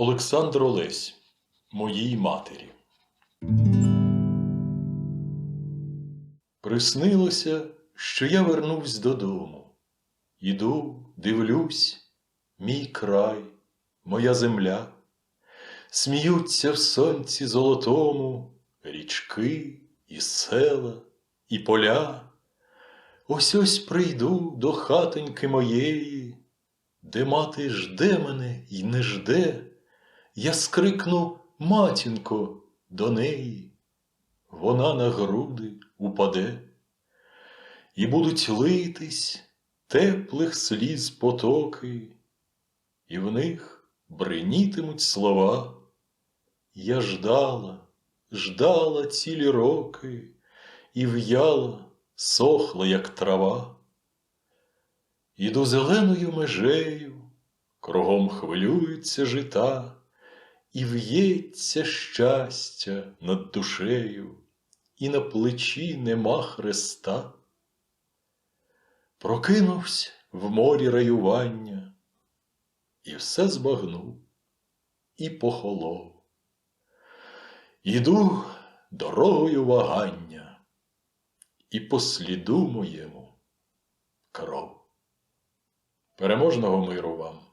Олександр Олесь, моїй матері. Приснилося, що я вернувсь додому. Іду, дивлюсь, мій край, моя земля. Сміються в сонці золотому річки і села, і поля. Ось ось прийду до хатоньки моєї, де мати жде мене й не жде, я скрикну матінко до неї, вона на груди упаде, і будуть литись теплих сліз потоки, і в них бринітимуть слова. Я ждала, ждала цілі роки, і в'яла, сохла, як трава. Іду зеленою межею, кругом хвилюються жита, і в'ється щастя над душею, і на плечі нема хреста. Прокинувся в морі раювання, і все збагнув, і похолов. Іду дорогою вагання, і по сліду моєму кров. Переможного миру вам!